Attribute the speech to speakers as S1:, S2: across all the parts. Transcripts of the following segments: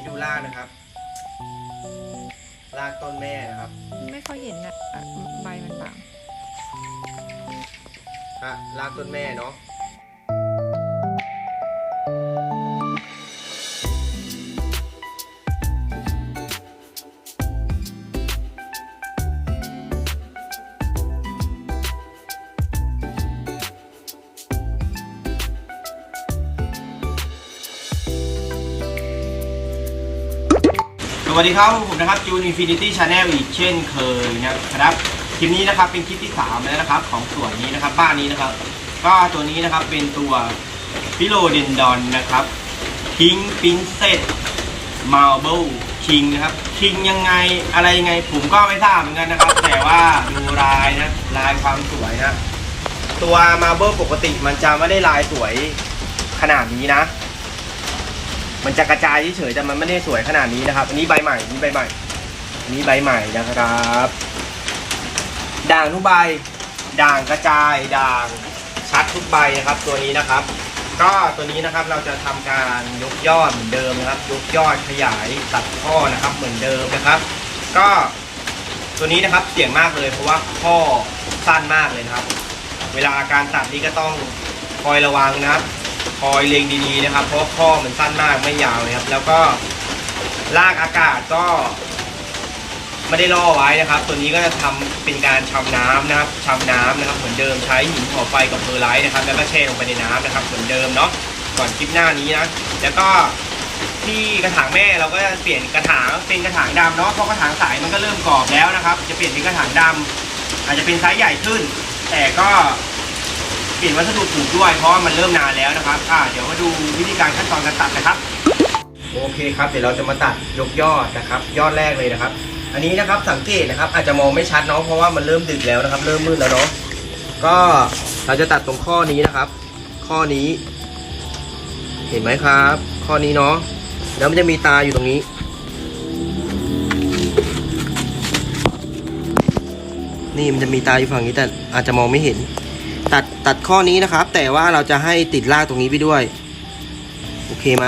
S1: นี้ดูรากนะครับ รากต้นแม่นะครับ
S2: ไม่ค่อยเห็นอะอะใบมันบาง
S1: ฮะรากต้นแม่เนาะ วัสดีครับผมนะครับจูนอินฟินิตี้ชาแนลอีกเช่นเคยนะครับคลิปนี้นะครับเป็นคลิปที่3แล้วนะครับของส่วนนี้นะครับบ้านนี้นะครับก็ตัวนี้นะครับเป็นตัวฟิโลเดนดอนนะครับคิงปินเซตมาร์เบลคิงนะครับคิงยังไงอะไรยังไงผมก็ไม่ทราบเหมือนกันนะครับ แต่ว่าดูลายนะลายความสวยนะตัวมาร์เบลปกติมันจะไม่ได้ลายสวยขนาดนี้นะ มันจะกระจายเฉยๆแต่มันไม่ได้สวยขนาดนี้นะครับ อันนี้ใบใหม่อันนี้ใบใหม่อันนี้ใบใหม่นะครับด่างทุกใบด่างกระจายด่างชัดทุกใบนะครับตัวนี้นะครับ ก็ตัวนี้นะครับเราจะทำการยกยอดเหมือนเดิมนะครับ ยกยอดขยายตัดข้อนะครับ เหมือนเดิมนะครับ ก็ตัวนี้นะครับเสี่ยงมากเลยเพราะว่าข้อสั้นมากเลยนะครับ เวลาการตัดนี่ก็ต้องคอยระวังนะครับ คอยเล็งดีๆนะครับ เพราะข้อมันสั้นมากไม่ยาวเลยครับ แล้วก็ลากอากาศก็ไม่ได้ล่อไว้นะครับ ตัวนี้ก็จะทำเป็นการชำน้ำนะครับชำน้ำนะครับ เหมือนเดิมใช้หินขอไฟกับเพอร์ไลท์นะครับ แล้วก็แช่ลงไปในน้ำนะครับ เหมือนเดิมเนาะก่อนคลิปหน้านี้นะ แล้วก็ที่กระถางแม่เราก็จะเปลี่ยนกระถางเป็นกระถางดำเนาะเพราะกระถางใสมันก็เริ่มกรอบแล้วนะครับ จะเปลี่ยนเป็นกระถางดำอาจจะเป็นไซส์ใหญ่ขึ้น แต่ก็ เปลี่ยนวัสดุปลูกด้วยเพราะว่ามันเริ่มนานแล้วนะครับอ่าเดี๋ยวมาดูวิธีการขั้นตอนการตัดนะครับ โอเคครับ เดี๋ยวเราจะมาตัดยกยอดนะครับ ยอดแรกเลยนะครับ อันนี้นะครับสังเกตนะครับ อาจจะมองไม่ชัดเนาะเพราะว่ามันเริ่มดึกแล้วนะครับ เริ่มมืดแล้วเนาะก็เราจะตัดตรงข้อนี้นะครับ ข้อนี้ เห็นไหมครับ ข้อนี้เนาะแล้วมันจะมีตาอยู่ตรงนี้นี่มันจะมีตาอยู่ฝั่งนี้แต่อาจจะมองไม่เห็น ตัดตัดข้อนี้นะครับ แต่ว่าเราจะให้ติดรากตรงนี้ไปด้วย โอเคไหม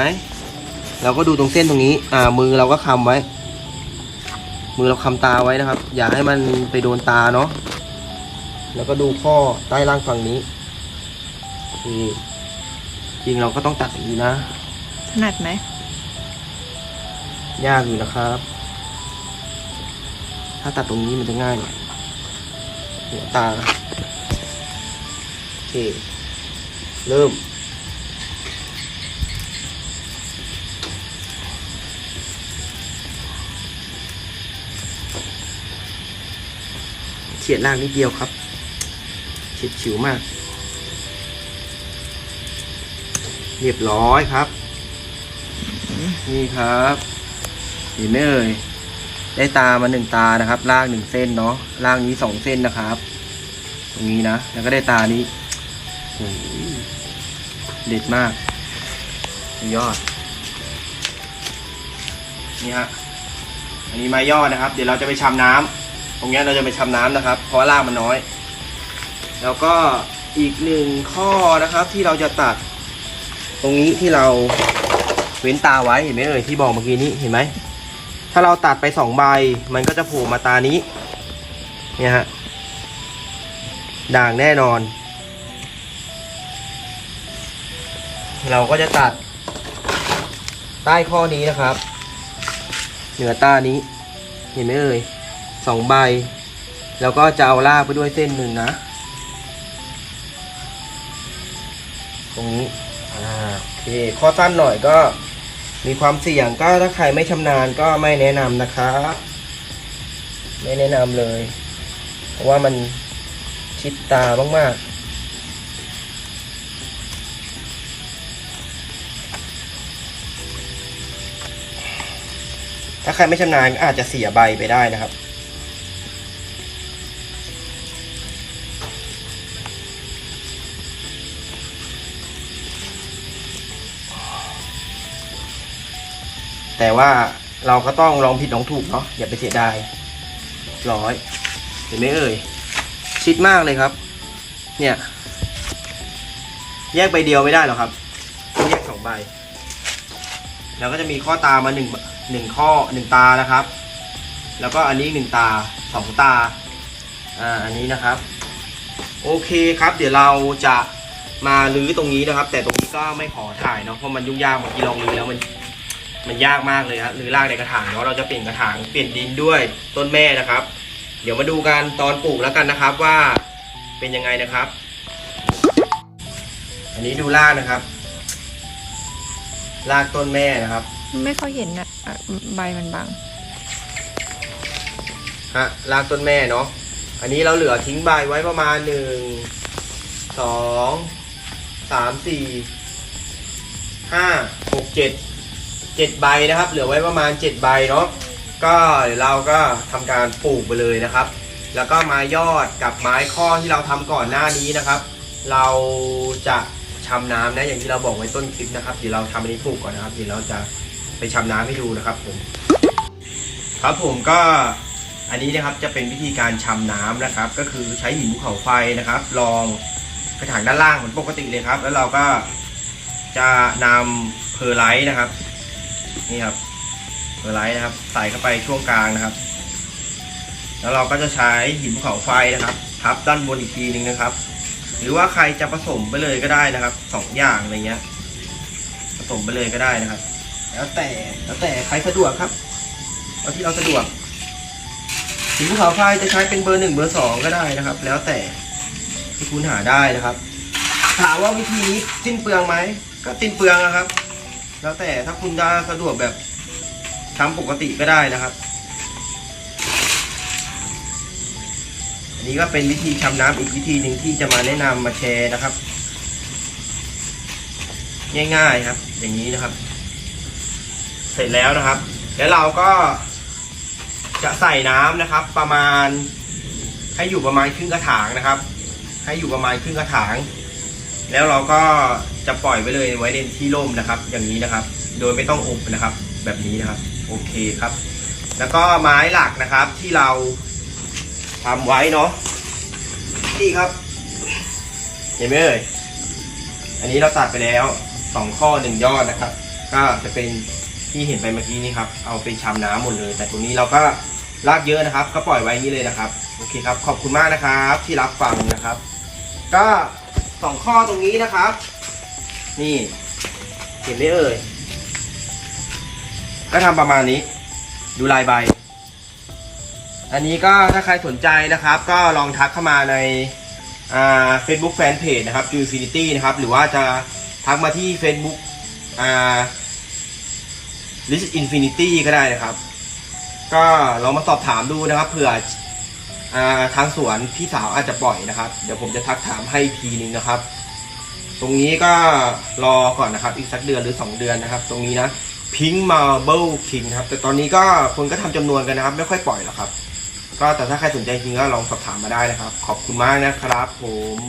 S1: เราก็ดูตรงเส้นตรงนี้ อ่า มือเราก็คำไว้ มือเราคำตาไว้นะครับ อย่าให้มันไปโดนตาเนาะแล้วก็ดูข้อใต้ล่างฝั่งนี้นี่จริงเราก็ต้องตัดอย่างนี้นะ
S2: ถนัดไหม
S1: ยากอยู่นะครับ ถ้าตัดตรงนี้มันจะง่ายหน่อยหัวตาโอ เค เริ่ม เฉียดล่างนิดเดียวครับ เฉียดฉิวมาก เรียบร้อยครับ นี่ครับเห็นไหมเอ่ยได้ตามาหนึ่งตานะครับ ล่างหนึ่งเส้นเนาะล่างนี้สองเส้นนะครับ ตรงนี้นะ แล้วก็ได้ตานี้ ด็ดมาก ยอด นี่ฮะ อันนี้ไม้ยอดนะครับ เดี๋ยวเราจะไปชำน้ำตรงนี้เราจะไปชำน้ำนะครับ เพราะว่าล่างมันน้อย แล้วก็อีกหนึ่งข้อนะครับที่เราจะตัด ตรงนี้ที่เราเว้นตาไว้เห็นไหมเอ่ยที่บอกเมื่อกี้นี้เห็นไหม ถ้าเราตัดไปสองใบ มันก็จะโผล่มาตานี้ เนี่ยฮะด่างแน่นอน เราก็จะตัด ใต้ข้อนี้นะครับ เหนือตานี้ เห็นไหมเอ่ยสองใบ แล้วก็จะเอาลากไปด้วยเส้นหนึ่งนะ ตรงนี้อ่าโอเคข้อสั้นหน่อยก็มีความเสี่ยงก็ถ้าใครไม่ชำนาญก็ไม่แนะนำนะครับไม่แนะนำเลย เพราะว่ามันชิดตามากๆ ถ้าใครไม่ชำนาญอาจจะเสียใบไปได้นะครับ แต่ว่าเราก็ต้องลองผิดลองถูกเนาะอย่าไปเสียดายร้อย เห็นไหมเอ่ย ชิดมากเลยครับ เนี่ย แยกใบเดียวไม่ได้หรอกครับต้องแยกสองใบ แล้วก็จะมีข้อตามาหนึ่ง หนึ่งข้อหนึ่งตานะครับ แล้วก็อันนี้หนึ่งตาสองตาอ่าอันนี้นะครับ โอเคครับเดี๋ยวเราจะมาลื้อตรงนี้นะครับ แต่ตรงนี้ก็ไม่ขอถ่ายเนาะเพราะมันยุ่งยากเมื่อกี้ลองลื้อแล้วมันมันยากมากเลยครับลื้อรากในกระถางเนาะเราจะเปลี่ยนกระถางเปลี่ยนดินด้วยต้นแม่นะครับ เดี๋ยวมาดูกันตอนปลูกแล้วกันนะครับว่าเป็นยังไงนะครับ อันนี้ดูรากนะครับ รากต้นแม่นะครับ
S2: ไม่ค่อยเห็นอะอะใบมันบาง
S1: ฮะรากต้นแม่เนาะอันนี้เราเหลือทิ้งใบไว้ประมาณหนึ่งสองสามสี่ห้าหกเจ็ดเจ็ดใบนะครับ เหลือไว้ประมาณเจ็ดใบเนาะก็เดี๋ยวเราก็ทำการปลูกไปเลยนะครับ แล้วก็ไม้ยอดกับไม้ข้อที่เราทำก่อนหน้านี้นะครับ เราจะชำน้ำนะอย่างที่เราบอกไว้ต้นคลิปนะครับเดี๋ยวเราทำอันนี้ปลูกก่อนนะครับเดี๋ยวเราจะ ไปชำน้ำให้ดูนะครับผม ครับผมก็อันนี้นะครับจะเป็นวิธีการชำน้ำนะครับ ก็คือใช้หินภูเขาไฟนะครับรองกระถางด้านล่างเหมือนปกติเลยครับ แล้วเราก็จะนำเพอร์ไลท์นะครับ นี่ครับเพอร์ไลท์นะครับ ใส่เข้าไปช่วงกลางนะครับ แล้วเราก็จะใช้หินภูเขาไฟนะครับทับด้านบนอีกทีหนึงนะครับ หรือว่าใครจะผสมไปเลยก็ได้นะครับสองอย่างอะไรเงี้ยผสมไปเลยก็ได้นะครับ แล้วแต่แล้วแต่ใครสะดวกครับเอาที่เราสะดวกหินภูเขาไฟจะใช้เป็นเบอร์หนึ่งเบอร์สองก็ได้นะครับ แล้วแต่ที่คุณหาได้นะครับ ถามว่าวิธีนี้สิ้นเปลืองไหมก็สิ้นเปลืองนะครับ แล้วแต่ถ้าคุณจะสะดวกแบบทำปกติก็ได้นะครับอันนี้ก็เป็นวิธีชำน้ำอีกวิธีหนึ่งที่จะมาแนะนำมาแชร์นะครับ ง่ายๆครับ อย่างนี้นะครับ เสร็จแล้วนะครับ แล้วเราก็จะใส่น้ำนะครับ ประมาณให้อยู่ประมาณครึ่งกระถางนะครับ ให้อยู่ประมาณครึ่งกระถาง แล้วเราก็จะปล่อยไว้เลยไว้ในที่ร่มนะครับ อย่างนี้นะครับ โดยไม่ต้องอบนะครับ แบบนี้นะครับ โอเคครับ แล้วก็ไม้หลักนะครับที่เราทำไว้เนาะนี่ครับ เห็นไหมเอ่ยอันนี้เราตัดไปแล้วสองข้อหนึ่งยอดนะครับ ก็จะเป็น ที่เห็นไปเมื่อกี้นี้ครับเอาไปชำน้ำหมดเลย แต่ตรงนี้เราก็ลากเยอะนะครับ ก็ปล่อยไว้อย่างนี้เลยนะครับโอเคครับขอบคุณมากนะครับ ที่รับฟังนะครับ ก็สองข้อตรงนี้นะครับ นี่ เห็นไหมเอ่ยก็ทำประมาณนี้ ดูลายใบ อันนี้ก็ถ้าใครสนใจนะครับ ก็ลองทักเข้ามาในอ่า Facebook Fanpage นะครับ j u Infinity นะครับ หรือว่าจะทักมาที่ Facebook อ่า List Infinity ก็ได้นะครับ ก็ลองมาสอบถามดูนะครับเผื่ออทางสวนพี่สาวอาจจะปล่อยนะครับ เดี๋ยวผมจะทักถามให้ทีนึงนะครับ ตรงนี้ก็รอก่อนนะครับ อีกสักเดือนหรือ 2 เดือนนะครับ ตรงนี้นะ Pink Marble King ครับ แต่ตอนนี้ก็คนก็ทำจำนวนกันนะครับ ไม่ค่อยปล่อยหรอกครับ ก็แต่ถ้าใครสนใจจริงก็ลองสอบถามมาได้นะครับ ขอบคุณมากนะครับผม